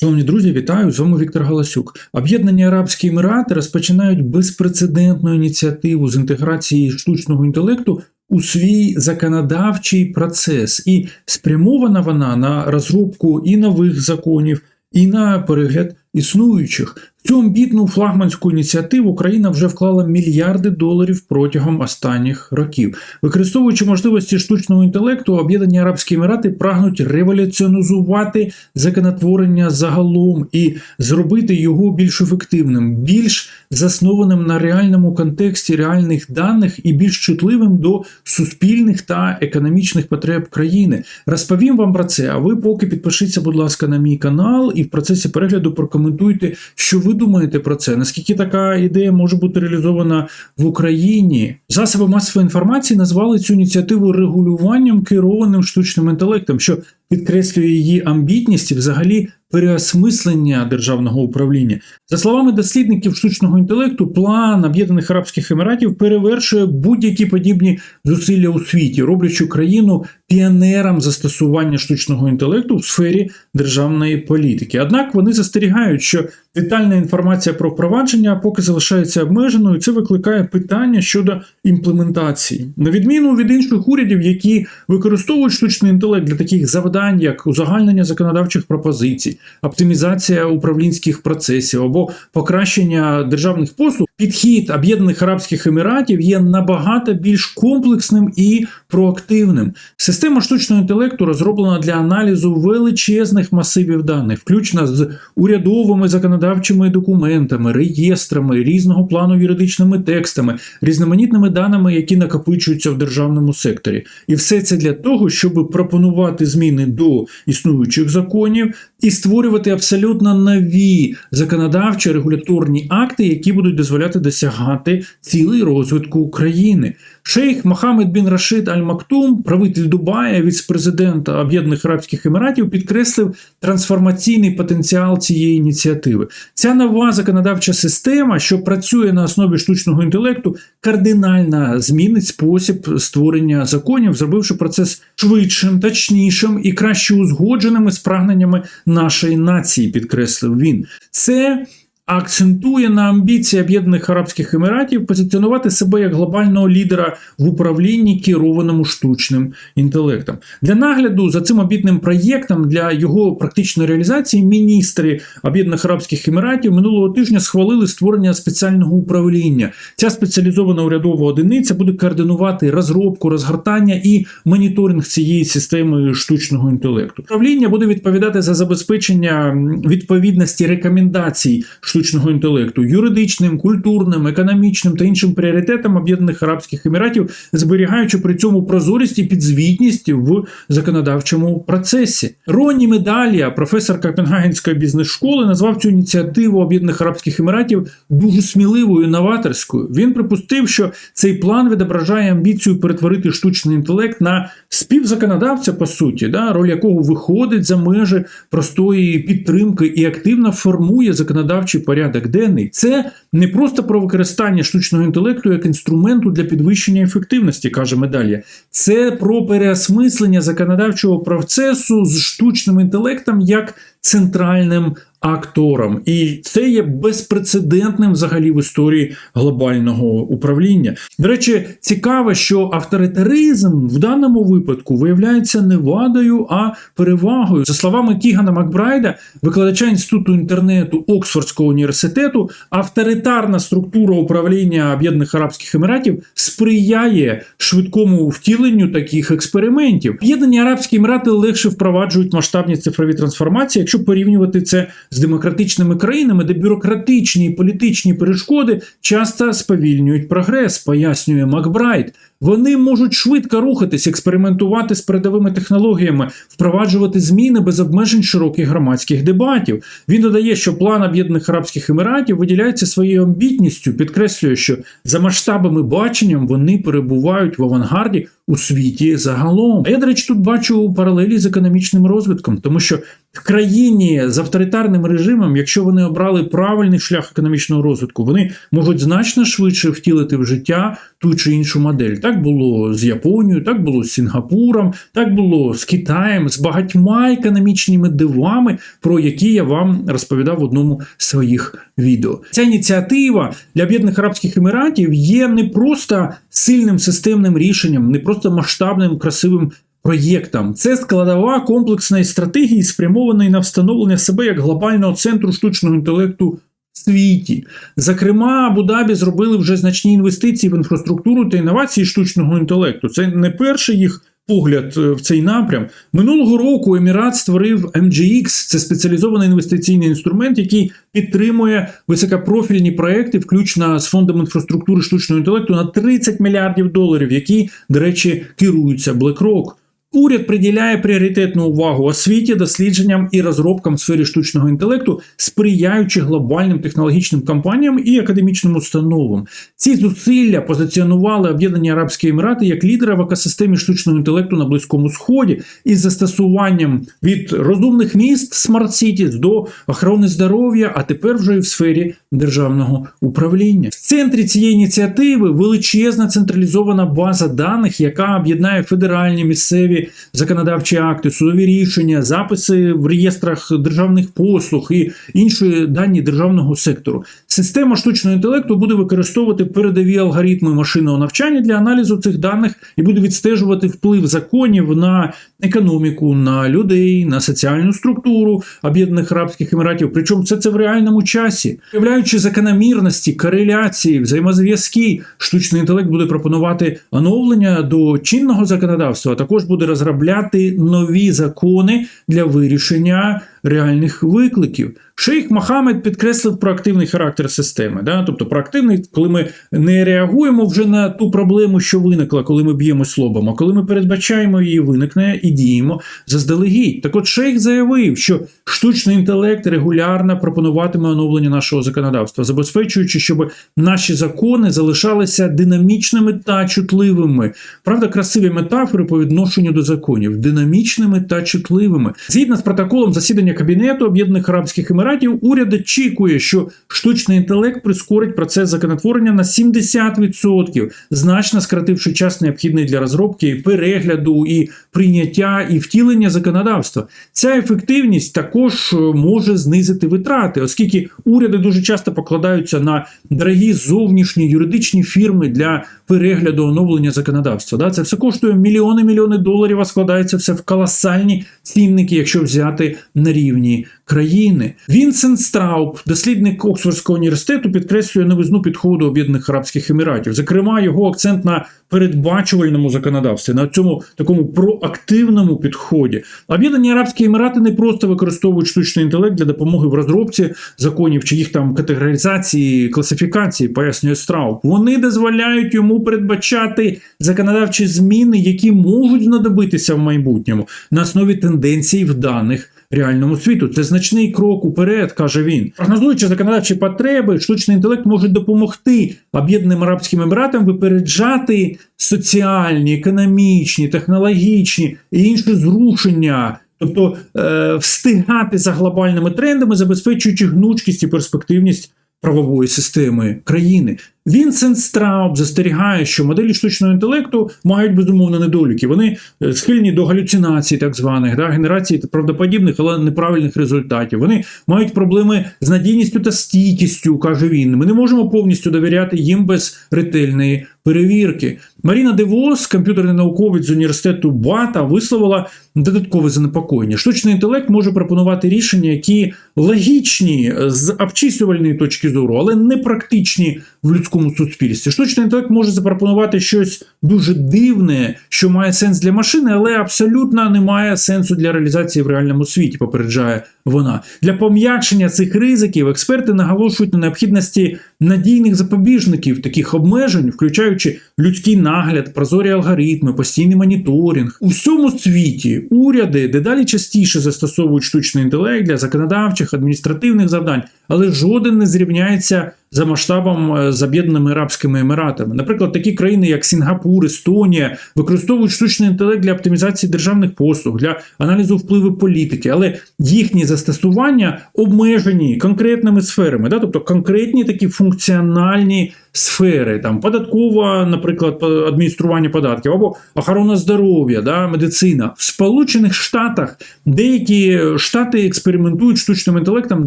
Шановні друзі, вітаю! З вами Віктор Галасюк. Об'єднані Арабські Емірати розпочинають безпрецедентну ініціативу з інтеграції штучного інтелекту у свій законодавчий процес, і спрямована вона на розробку і нових законів, і на перегляд існуючих. Цю амбітну флагманську ініціативу Україна вже вклала мільярди доларів протягом останніх років. Використовуючи можливості штучного інтелекту, Об'єднані Арабські Емірати прагнуть революціонізувати законотворення загалом і зробити його більш ефективним, більш заснованим на реальному контексті реальних даних і більш чутливим до суспільних та економічних потреб країни. Розповім вам про це. А ви поки підпишіться, будь ласка, на мій канал, і в процесі перегляду прокоментуйте, що ви думаєте про це. Наскільки така ідея може бути реалізована в Україні? Засоби масової інформації назвали цю ініціативу регулюванням керованим штучним інтелектом, що підкреслює її амбітність і взагалі переосмислення державного управління. За словами дослідників штучного інтелекту, план Об'єднаних Арабських Еміратів перевершує будь-які подібні зусилля у світі, роблячи країну піонером застосування штучного інтелекту в сфері державної політики. Однак вони застерігають, що детальна інформація про впровадження поки залишається обмеженою. Це викликає питання щодо імплементації, на відміну від інших урядів, які використовують штучний інтелект для таких завдань, як узагальнення законодавчих пропозицій, оптимізація управлінських процесів або покращення державних послуг. Підхід Об'єднаних Арабських Еміратів є набагато більш комплексним і проактивним. Система штучного інтелекту розроблена для аналізу величезних масивів даних, включно з урядовими законодавчими документами, реєстрами, різного плану юридичними текстами, різноманітними даними, які накопичуються в державному секторі. І все це для того, щоб пропонувати зміни до існуючих законів і створювати абсолютно нові законодавчі регуляторні акти, які будуть дозволяти досягати цілей розвитку України. Шейх Мохаммед бін Рашид Аль Мактум, правитель Дубая, віце-президента Об'єднаних Арабських Еміратів, підкреслив трансформаційний потенціал цієї ініціативи. Ця нова законодавча система, що працює на основі штучного інтелекту, кардинально змінить спосіб створення законів, зробивши процес швидшим, точнішим і краще узгодженими з прагненнями нашої нації, підкреслив він. Це акцентує на амбіції Об'єднаних Арабських Еміратів позиціонувати себе як глобального лідера в управлінні керованому штучним інтелектом. Для нагляду за цим обітним проєктом для його практичної реалізації міністри Об'єднаних Арабських Еміратів минулого тижня схвалили створення спеціального управління. Ця спеціалізована урядова одиниця буде координувати розробку, розгортання і моніторинг цієї системи штучного інтелекту. Управління буде відповідати за забезпечення відповідності рекомендацій штучного інтелекту юридичним, культурним, економічним та іншим пріоритетам Об'єднаних Арабських Еміратів, зберігаючи при цьому прозорість і підзвітність в законодавчому процесі. Ронні Медалія, професор Копенгагенської бізнес-школи, назвав цю ініціативу Об'єднаних Арабських Еміратів дуже сміливою новаторською. Він припустив, що цей план відображає амбіцію перетворити штучний інтелект на співзаконодавця, по суті, да, роль якого виходить за межі простої підтримки і активно формує законодавчий порядок денний. Це не просто про використання штучного інтелекту як інструменту для підвищення ефективності, каже медалія. Це про переосмислення законодавчого процесу з штучним інтелектом як центральним актором. І це є безпрецедентним взагалі в історії глобального управління. До речі, цікаво, що авторитаризм в даному випадку виявляється не вадою, а перевагою. За словами Кігана Макбрайда, викладача інституту інтернету Оксфордського університету, авторитарна структура управління Об'єднаних Арабських Еміратів сприяє швидкому втіленню таких експериментів. Об'єднані Арабські Емірати легше впроваджують масштабні цифрові трансформації, якщо порівнювати це з демократичними країнами, де бюрократичні і політичні перешкоди часто сповільнюють прогрес, пояснює Макбрайт. Вони можуть швидко рухатись, експериментувати з передовими технологіями, впроваджувати зміни без обмежень широких громадських дебатів. Він додає, що план Об'єднаних Арабських Еміратів виділяється своєю амбітністю, підкреслює, що за масштабами баченням вони перебувають в авангарді у світі загалом. Я, до речі, тут бачу паралелі з економічним розвитком, тому що в країні з авторитарним режимом, якщо вони обрали правильний шлях економічного розвитку, вони можуть значно швидше втілити в життя ту чи іншу модель. Так було з Японією, так було з Сінгапуром, так було з Китаєм, з багатьма економічними дивами, про які я вам розповідав в одному з своїх відео. Ця ініціатива для Об'єднаних Арабських Еміратів є не просто сильним системним рішенням, не просто масштабним красивим проєктом. Це складова комплексної стратегії, спрямованої на встановлення себе як глобального центру штучного інтелекту. в Світі, зокрема, Абу-Дабі зробили вже значні інвестиції в інфраструктуру та інновації штучного інтелекту. Це не перший їх погляд е, в цей напрям. Минулого року Емірат створив MGX, це спеціалізований інвестиційний інструмент, який підтримує високопрофільні проекти, включно з фондом інфраструктури штучного інтелекту на 30 мільярдів доларів, які, до речі, керуються BlackRock. Уряд приділяє пріоритетну увагу освіті, дослідженням і розробкам в сфері штучного інтелекту, сприяючи глобальним технологічним компаніям і академічним установам. Ці зусилля позиціонували Об'єднані Арабські Емірати як лідера в екосистемі штучного інтелекту на Близькому Сході із застосуванням від розумних міст Cities до охорони здоров'я, а тепер вже і в сфері державного управління. В центрі цієї ініціативи величезна централізована база даних, яка об'єднає федеральні місцеві законодавчі акти, судові рішення, записи в реєстрах державних послуг і інші дані державного сектору. Система штучного інтелекту буде використовувати передові алгоритми машинного навчання для аналізу цих даних і буде відстежувати вплив законів на економіку, на людей, на соціальну структуру Об'єднаних Арабських Еміратів. Причому все це в реальному часі, Виявляючи закономірності, кореляції, взаємозв'язки, штучний інтелект буде пропонувати оновлення до чинного законодавства, а також буде розробляти нові закони для вирішення реальних викликів. Шейх Мохамед підкреслив проактивний характер системи. Да? Тобто проактивний, коли ми не реагуємо вже на ту проблему, що виникла, коли ми б'ємось лобом, а коли ми передбачаємо її виникнення і діємо заздалегідь. Так от Шейх заявив, що штучний інтелект регулярно пропонуватиме оновлення нашого законодавства, забезпечуючи, щоб наші закони залишалися динамічними та чутливими. Правда, красиві метафори по відношенню до законів, динамічними та чутливими. Згідно з протоколом засідання Кабінету Об'єднаних Арабських Еміратів, уряд очікує, що штучний інтелект прискорить процес законотворення на 70%, значно скоротивши час необхідний для розробки, перегляду і прийняття і втілення законодавства. Ця ефективність також може знизити витрати, оскільки уряди дуже часто покладаються на дорогі зовнішні юридичні фірми для перегляду оновлення законодавства. Да? Це все коштує мільйони мільйони доларів, а складається все в колосальні цінники, якщо взяти на рівні країни. Вінсент Страуб, дослідник Оксфордського університету, підкреслює новизну підходу Об'єднаних Арабських Еміратів. Зокрема, його акцент на передбачувальному законодавстві, на цьому такому проактивному підході. Об'єднані Арабські Емірати не просто використовують штучний інтелект для допомоги в розробці законів чи їх там категоризації, класифікації, пояснює Страуб. Вони дозволяють йому передбачати законодавчі зміни, які можуть знадобитися в майбутньому на основі тенденцій в даних реальному світу. Це значний крок уперед, каже він. Прогнозуючи законодавчі потреби, штучний інтелект може допомогти Об'єднаним Арабським Еміратам випереджати соціальні, економічні, технологічні і інші зрушення. Тобто е, встигати за глобальними трендами, забезпечуючи гнучкість і перспективність правової системи країни. Вінсент Страуб застерігає, що моделі штучного інтелекту мають безумовно недоліки. Вони е, схильні до галюцинацій, так званих да, генерації правдоподібних, але неправильних результатів. Вони мають проблеми з надійністю та стійкістю, каже він. Ми не можемо повністю довіряти їм без ретельної перевірки. Маріна Девос, комп'ютерний науковець з університету Бата, висловила додаткове занепокоєння. Штучний інтелект може пропонувати рішення, які логічні з обчислювальної точки зору, але не практичні в людському суспільстві. Штучний інтелект може запропонувати щось дуже дивне, що має сенс для машини, але абсолютно не має сенсу для реалізації в реальному світі. Попереджає вона для пом'якшення цих ризиків. Експерти наголошують на необхідності надійних запобіжників таких обмежень, включаючи людський нагляд, прозорі алгоритми, постійний моніторинг у всьому світі. Уряди дедалі частіше застосовують штучний інтелект для законодавчих адміністративних завдань, але жоден не зрівняється за масштабом е, з Об'єднаними Арабськими Еміратами. Наприклад, такі країни, як Сінгапур, Естонія, використовують штучний інтелект для оптимізації державних послуг, для аналізу впливу політики, але їхні застосування обмежені конкретними сферами, да? тобто конкретні такі функціональні сфери, там податкова, наприклад, адміністрування податків або охорона здоров'я, да, медицина. В Сполучених Штатах деякі штати експериментують штучним інтелектом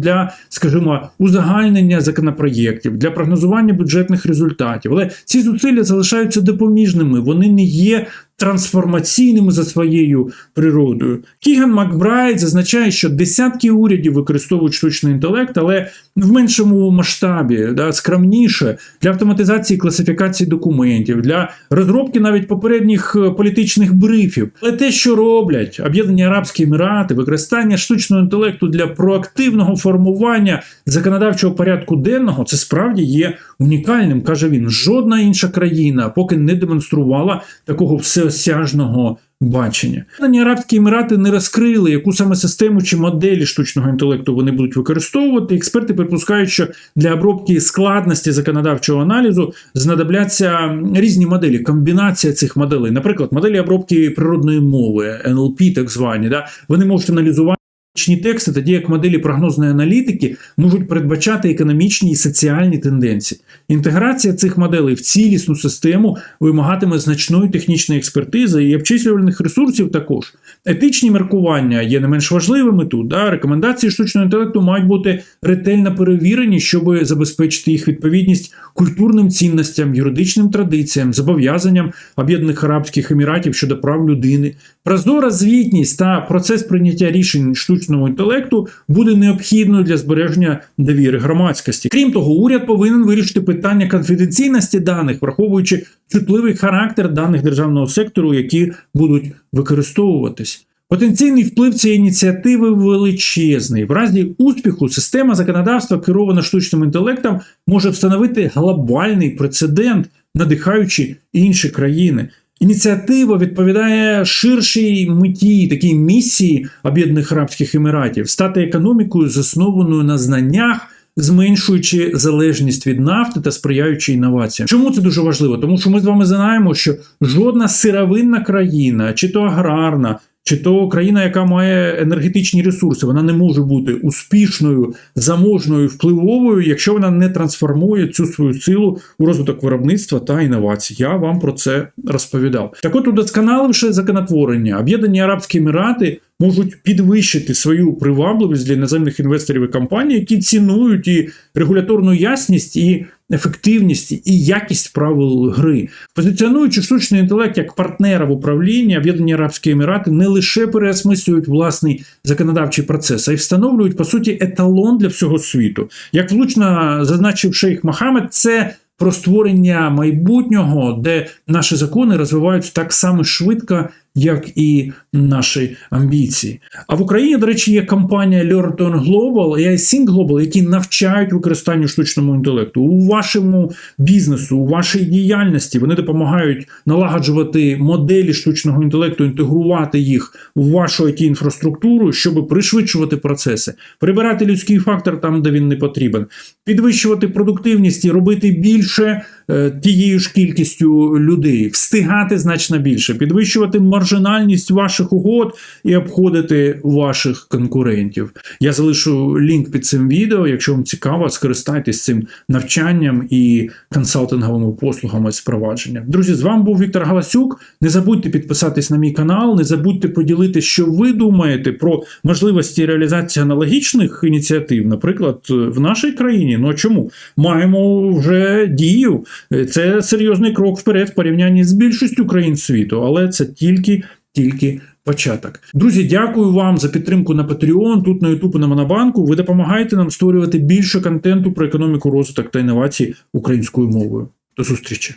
для, скажімо, узагальнення законопроєктів, для прогнозування бюджетних результатів. Але ці зусилля залишаються допоміжними, вони не є трансформаційними за своєю природою. Кіган Макбрайт зазначає, що десятки урядів використовують штучний інтелект, але в меншому масштабі, да, скромніше для автоматизації класифікації документів, для розробки навіть попередніх е, політичних брифів. Але те, що роблять Об'єднані Арабські Емірати, використання штучного інтелекту для проактивного формування законодавчого порядку денного, це справді є унікальним, каже він. Жодна інша країна поки не демонструвала такого всеосяжного бачення. Нані Арабські Емірати не розкрили, яку саме систему чи моделі штучного інтелекту вони будуть використовувати. Експерти припускають, що для обробки складності законодавчого аналізу знадобляться різні моделі, комбінація цих моделей. Наприклад, моделі обробки природної мови, NLP, так звані, да, вони можуть аналізувати. Економічні тексти, тоді як моделі прогнозної аналітики можуть передбачати економічні і соціальні тенденції. Інтеграція цих моделей в цілісну систему вимагатиме значної технічної експертизи і обчислювальних ресурсів також. Етичні міркування є не менш важливими тут. Да? Рекомендації штучного інтелекту мають бути ретельно перевірені, щоб забезпечити їх відповідність культурним цінностям, юридичним традиціям, зобов'язанням Об'єднаних Арабських Еміратів щодо прав людини. Прозора звітність та процес прийняття рішень штучного інтелекту буде необхідною для збереження довіри громадськості. Крім того, уряд повинен вирішити питання конфіденційності даних, враховуючи чутливий характер даних державного сектору, які будуть використовуватись. Потенційний вплив цієї ініціативи величезний. В разі успіху система законодавства, керована штучним інтелектом, може встановити глобальний прецедент, надихаючи інші країни. Ініціатива відповідає ширшій меті такій місії Об'єднаних Арабських Еміратів стати економікою, заснованою на знаннях. Зменшуючи залежність від нафти та сприяючи інноваціям. Чому це дуже важливо? Тому що ми з вами знаємо, що жодна сировинна країна, чи то аграрна, чи то країна, яка має енергетичні ресурси, вона не може бути успішною, заможною, впливовою, якщо вона не трансформує цю свою силу у розвиток виробництва та інновацій. Я вам про це розповідав. Так от, удосконаливши законотворення, Об'єднані Арабські Емірати можуть підвищити свою привабливість для іноземних інвесторів і компаній, які цінують і регуляторну ясність, і ефективність, і якість правил гри, позиціонуючи штучний інтелект як партнера в управлінні, Об'єднані Арабські Емірати не лише переосмислюють власний законодавчий процес, а й встановлюють по суті еталон для всього світу. Як влучно зазначив шейх Мохамед, це. Про створення майбутнього, де наші закони розвиваються так само швидко, як і наші амбіції. А в Україні, до речі, є компанія Learn Global і iSync Global, які навчають використанню штучному інтелекту у вашому бізнесу, у вашій діяльності. Вони допомагають налагоджувати моделі штучного інтелекту, інтегрувати їх в вашу it інфраструктуру, щоб пришвидшувати процеси, прибирати людський фактор там, де він не потрібен, підвищувати продуктивність і робити більше е, тією ж кількістю людей, встигати значно більше, підвищувати маржинальність ваших угод і обходити ваших конкурентів. Я залишу лінк під цим відео. Якщо вам цікаво, скористайтесь цим навчанням і консалтинговими послугами з впровадження. Друзі, з вами був Віктор Галасюк. Не забудьте підписатись на мій канал, не забудьте поділитися, що ви думаєте про можливості реалізації аналогічних ініціатив, наприклад, в нашій країні. Ну а чому маємо вже дію? Це серйозний крок вперед в порівнянні з більшістю країн світу, але це тільки тільки початок. Друзі, дякую вам за підтримку на Patreon, тут на YouTube на Монобанку. Ви допомагаєте нам створювати більше контенту про економіку, розвиток та інновації українською мовою. До зустрічі!